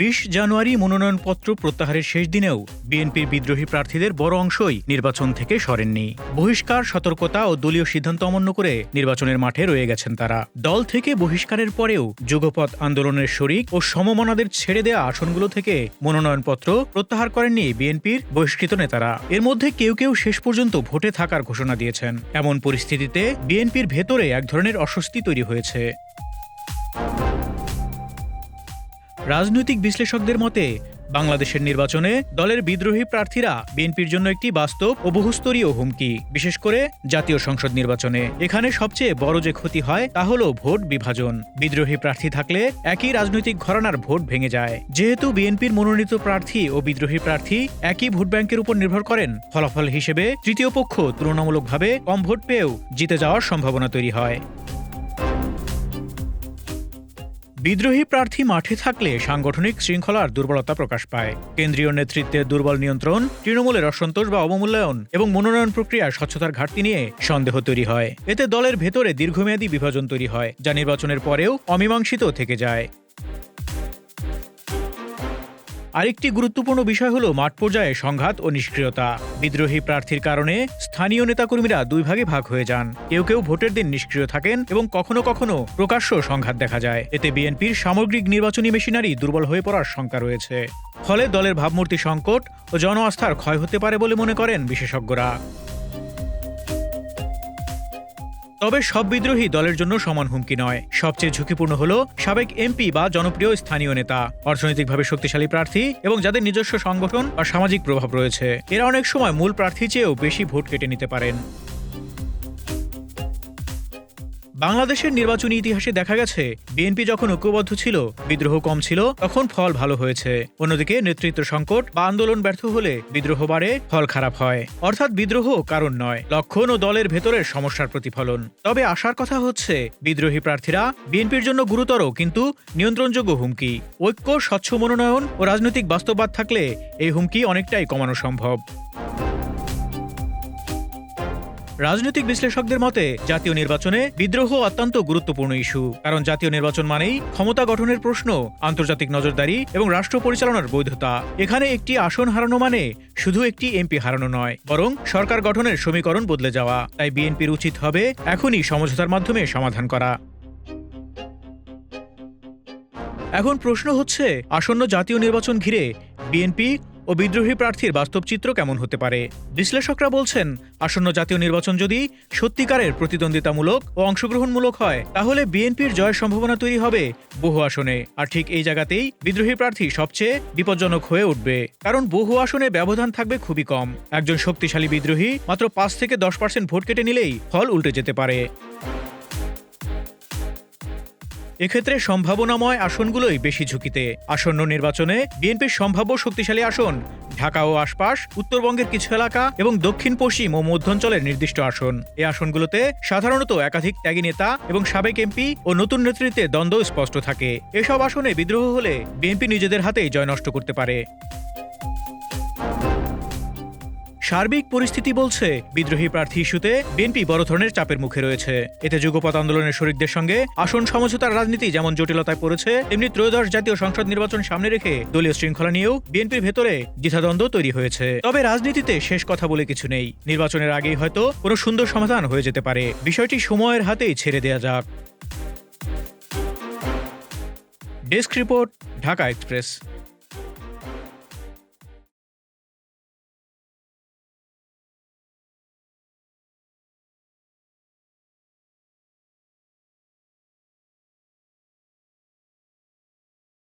বিশ জানুয়ারি মনোনয়নপত্র প্রত্যাহারের শেষ দিনেও বিএনপির বিদ্রোহী প্রার্থীদের বড় অংশই নির্বাচন থেকে সরেননি। বহিষ্কার, সতর্কতা ও দলীয় সিদ্ধান্ত অমান্য করে নির্বাচনের মাঠে রয়ে গেছেন তারা। দল থেকে বহিষ্কারের পরেও যুগপথ আন্দোলনের শরিক ও সমমনাদের ছেড়ে দেওয়া আসনগুলো থেকে মনোনয়নপত্র প্রত্যাহার করেননি বিএনপির বহিষ্কৃত নেতারা। এর মধ্যে কেউ কেউ শেষ পর্যন্ত ভোটে থাকার ঘোষণা দিয়েছেন। এমন পরিস্থিতিতে বিএনপির ভেতরে এক ধরনের অস্বস্তি তৈরি হয়েছে। রাজনৈতিক বিশ্লেষকদের মতে, বাংলাদেশের নির্বাচনে দলের বিদ্রোহী প্রার্থীরা বিএনপির জন্য একটি বাস্তব ও বহুস্তরীয় হুমকি, বিশেষ করে জাতীয় সংসদ নির্বাচনে। এখানে সবচেয়ে বড় যে ক্ষতি হয়, তা হল ভোট বিভাজন। বিদ্রোহী প্রার্থী থাকলে একই রাজনৈতিক ঘরানার ভোট ভেঙে যায়। যেহেতু বিএনপির মনোনীত প্রার্থী ও বিদ্রোহী প্রার্থী একই ভোট ব্যাংকের উপর নির্ভর করেন, ফলাফল হিসেবে তৃতীয় পক্ষ তুলনামূলকভাবে কম ভোট পেয়েও জিতে যাওয়ার সম্ভাবনা তৈরি হয়। বিদ্রোহী প্রার্থী মাঠে থাকলে সাংগঠনিক শৃঙ্খলার দুর্বলতা প্রকাশ পায়। কেন্দ্রীয় নেতৃত্বের দুর্বল নিয়ন্ত্রণ, তৃণমূলের অসন্তোষ বা অবমূল্যায়ন এবং মনোনয়ন প্রক্রিয়ার স্বচ্ছতার ঘাটতি নিয়ে সন্দেহ তৈরি হয়। এতে দলের ভেতরে দীর্ঘমেয়াদী বিভাজন তৈরি হয়, যা নির্বাচনের পরেও অমীমাংসিত থেকে যায়। আরেকটি গুরুত্বপূর্ণ বিষয় হল মাঠ পর্যায়ে সংঘাত ও নিষ্ক্রিয়তা। বিদ্রোহী প্রার্থীর কারণে স্থানীয় নেতাকর্মীরা দুই ভাগে ভাগ হয়ে যান। কেউ কেউ ভোটের দিন নিষ্ক্রিয় থাকেন এবং কখনো কখনো প্রকাশ্য সংঘাত দেখা যায়। এতে বিএনপির সামগ্রিক নির্বাচনী মেশিনারি দুর্বল হয়ে পড়ার শঙ্কা রয়েছে। ফলে দলের ভাবমূর্তি সংকট ও জন আস্থার ক্ষয় হতে পারে বলে মনে করেন বিশেষজ্ঞরা। তবে সব বিদ্রোহী দলের জন্য সমান হুমকি নয়। সবচেয়ে ঝুঁকিপূর্ণ হল সাবেক এমপি বা জনপ্রিয় স্থানীয় নেতা। অর্থনৈতিকভাবে শক্তিশালী প্রার্থী এবং যাদের নিজস্ব সংগঠন বা সামাজিক প্রভাব রয়েছে। এরা অনেক সময় মূল প্রার্থী চেয়েও বেশি ভোট কেটে নিতে পারেন। বাংলাদেশের নির্বাচনী ইতিহাসে দেখা গেছে, বিএনপি যখন ঐক্যবদ্ধ ছিল, বিদ্রোহ কম ছিল, তখন ফল ভালো হয়েছে। অন্যদিকে নেতৃত্ব সংকট বা আন্দোলন ব্যর্থ হলে বিদ্রোহ বাড়ে, ফল খারাপ হয়। অর্থাৎ বিদ্রোহ কারণ নয়, লক্ষণ ও দলের ভেতরের সমস্যার প্রতিফলন। তবে আশার কথা হচ্ছে, বিদ্রোহী প্রার্থীরা বিএনপির জন্য গুরুতর কিন্তু নিয়ন্ত্রণযোগ্য হুমকি। ঐক্য, স্বচ্ছ মনোনয়ন ও রাজনৈতিক বাস্তববাদ থাকলে এই হুমকি অনেকটাই কমানো সম্ভব। রাজনৈতিক বিশ্লেষকদের মতে, জাতীয় নির্বাচনে বিদ্রোহ অত্যন্ত গুরুত্বপূর্ণ ইস্যু। কারণ জাতীয় নির্বাচন মানেই ক্ষমতা গঠনের প্রশ্ন, আন্তর্জাতিক নজরদারি এবং রাষ্ট্র পরিচালনার বৈধতা। এখানে একটি আসন হারানো মানে শুধু একটি এমপি হারানো নয়, বরং সরকার গঠনের সমীকরণ বদলে যাওয়া। তাই বিএনপির উচিত হবে এখনই সমঝোতার মাধ্যমে সমাধান করা। এখন প্রশ্ন হচ্ছে, আসন্ন জাতীয় নির্বাচন ঘিরে বিএনপি ও বিদ্রোহী প্রার্থীর বাস্তব চিত্র কেমন হতে পারে? বিশ্লেষকরা বলছেন, আসন্ন জাতীয় নির্বাচন যদি সত্যিকারের প্রতিদ্বন্দ্বিতামূলক ও অংশগ্রহণমূলক হয়, তাহলে বিএনপির জয়ের সম্ভাবনা তৈরি হবে বহু আসনে। আর ঠিক এই জায়গাতেই বিদ্রোহী প্রার্থী সবচেয়ে বিপজ্জনক হয়ে উঠবে। কারণ বহু আসনে ব্যবধান থাকবে খুবই কম। একজন শক্তিশালী বিদ্রোহী মাত্র পাঁচ থেকে দশ পার্সেন্ট ভোট কেটে নিলেই ফল উল্টে যেতে পারে। এক্ষেত্রে সম্ভাবনাময় আসনগুলোই বেশি ঝুঁকিতে। আসন্ন নির্বাচনে বিএনপির সম্ভাব্য শক্তিশালী আসন, ঢাকা ও আশপাশ, উত্তরবঙ্গের কিছু এলাকা এবং দক্ষিণ পশ্চিম ও মধ্যাঞ্চলের নির্দিষ্ট আসন। এই আসনগুলোতে সাধারণত একাধিক ত্যাগী নেতা এবং সাবেক এমপি ও নতুন নেতৃত্বে দ্বন্দ্ব স্পষ্ট থাকে। এসব আসনে বিদ্রোহ হলে বিএনপি নিজেদের হাতেই জয় নষ্ট করতে পারে। সার্বিক পরিস্থিতি বলছে, বিদ্রোহী প্রার্থী ইস্যুতে বিএনপি বড় ধরনের চাপের মুখে রয়েছে। এতে যুগপৎ আন্দোলনের শরিকদের সঙ্গে আসন সমঝোতার রাজনীতি যেমন জটিলতায় পড়েছে, তেমনি ত্রয়োদশ জাতীয় সংসদ নির্বাচন সামনে রেখে দলীয় শৃঙ্খলা নিয়েও বিএনপির ভেতরে দ্বিধাদ্বন্দ্ব তৈরি হয়েছে। তবে রাজনীতিতে শেষ কথা বলে কিছু নেই। নির্বাচনের আগেই হয়তো কোনো সুন্দর সমাধান হয়ে যেতে পারে। বিষয়টি সময়ের হাতেই ছেড়ে দেয়া যাক। Desk report, Dhaka Express.